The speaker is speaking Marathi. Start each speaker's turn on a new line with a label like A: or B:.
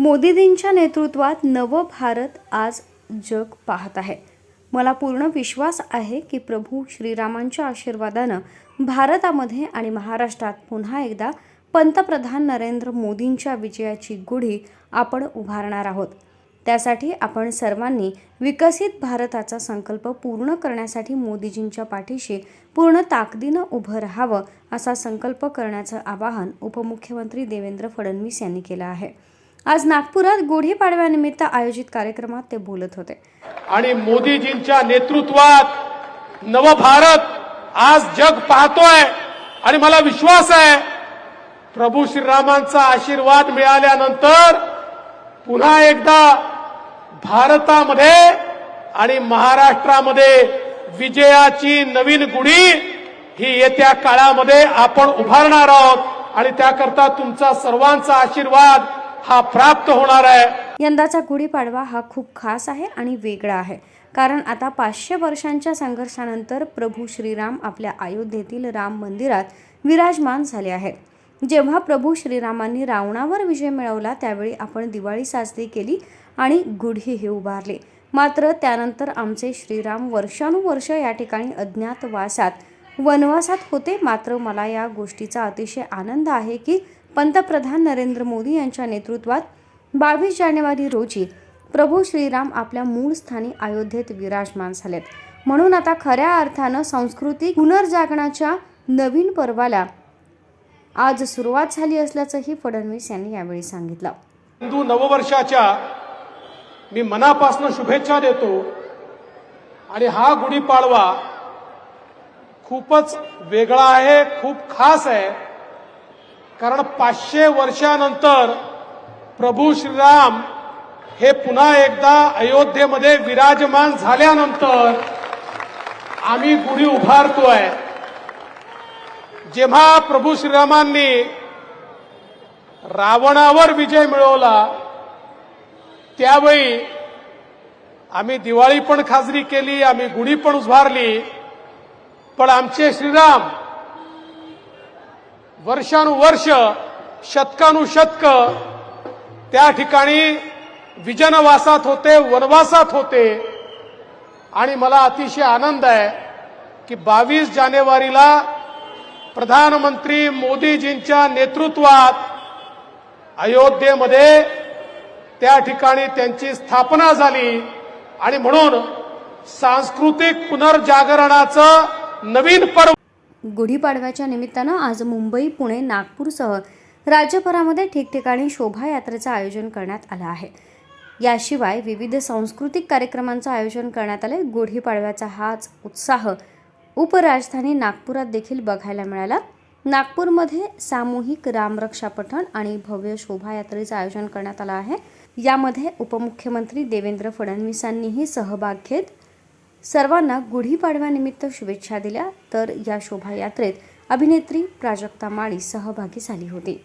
A: मोदीजींच्या नेतृत्वात नव भारत आज जग पाहत आहे मला पूर्ण विश्वास आहे की प्रभू श्रीरामांच्या आशीर्वादानं भारतामध्ये आणि महाराष्ट्रात पुन्हा एकदा पंतप्रधान नरेंद्र मोदींच्या विजयाची गुढी आपण उभारणार आहोत त्यासाठी आपण सर्वांनी विकसित भारताचा संकल्प पूर्ण करण्यासाठी मोदीजींच्या पाठीशी पूर्ण ताकदीनं उभं राहावं असा संकल्प करण्याचं आवाहन उपमुख्यमंत्री देवेंद्र फडणवीस यांनी केलं आहे आज नागपुरात गुढीपाडव्यानिमित्त आयोजित कार्यक्रमात ते बोलत होते
B: आणि मोदीजींच्या नेतृत्वात नवभारत आज जग पाहतोय आणि मला विश्वास आहे प्रभू श्रीरामांचा आशीर्वाद मिळाल्यानंतर पुन्हा एकदा भारतामध्ये आणि महाराष्ट्रामध्ये विजयाची नवीन गुढी ही येत्या काळामध्ये आपण उभारणार आहोत आणि त्याकरता तुमचा सर्वांचा आशीर्वाद हा प्राप्त होणार आहे
A: यंदाचा गुढीपाडवा हा खूप खास आहे आणि वेगळा आहे कारण आता पाचशे वर्षांच्या संघर्षानंतर प्रभू श्रीराम आपल्या अयोध्येतील राम मंदिरात विराजमान झाले आहेत जेव्हा प्रभू श्रीरामांनी रावणावर विजय मिळवला त्यावेळी आपण दिवाळी साजरी केली आणि गुढी हे उभारले मात्र त्यानंतर आमचे श्रीराम वर्षानुवर्ष या ठिकाणी अज्ञातवासात वनवासात होते मात्र मला या गोष्टीचा अतिशय आनंद आहे की पंतप्रधान नरेंद्र मोदी यांच्या नेतृत्वात बावीस जानेवारी रोजी प्रभू श्रीराम आपल्या मूळ स्थानी अयोध्येत विराजमान झालेत म्हणून आता खऱ्या अर्थानं सांस्कृतिक पुनर्जागणाच्या नवीन पर्वाला आज सुरुवात झाली असल्याचंही फडणवीस यांनी यावेळी सांगितलं
B: हिंदू नववर्षाच्या मी मनापासून शुभेच्छा देतो आणि हा गुढीपाडवा खूपच वेगळा आहे खूप खास आहे कारण पाचशे वर्षानंतर प्रभू श्रीराम हे पुन्हा एकदा अयोध्येमध्ये विराजमान झाल्यानंतर आम्ही गुढी उभारतोय जेव्हा प्रभू श्रीरामांनी रावणावर विजय मिळवला त्यावेळी आम्ही दिवाळी पण खाजरी केली आम्ही गुढी पण उभारली पण आमचे श्रीराम वर्षानुवर्ष शतकानुशतक त्या ठिकाणी विजनवासात होते वनवासात होते आणि मला अतिशय आनंद आहे की बावीस जानेवारीला प्रधानमंत्री मोदीजींच्या नेतृत्वात अयोध्येमध्ये त्या ठिकाणी त्यांची स्थापना झाली आणि म्हणून सांस्कृतिक पुनर्जागरणाचं नवीन पर्व
A: गुढीपाडव्याच्या निमित्तानं आज मुंबई पुणे नागपूरसह राज्यभरामध्ये ठिकठिकाणी शोभायात्रेचं आयोजन करण्यात आलं आहे याशिवाय विविध सांस्कृतिक कार्यक्रमांचं आयोजन करण्यात आलं गुढीपाडव्याचा हाच उत्साह उपराजधानी नागपुरात देखील बघायला मिळाला नागपूरमध्ये सामूहिक रामरक्षा पठण आणि भव्य शोभायात्रेचं आयोजन करण्यात आलं आहे यामध्ये उपमुख्यमंत्री देवेंद्र फडणवीसांनीही सहभाग घेत सर्वांना गुढीपाडव्यानिमित्त शुभेच्छा दिल्या तर या शोभायात्रेत अभिनेत्री प्राजक्ता माळी सहभागी झाली होती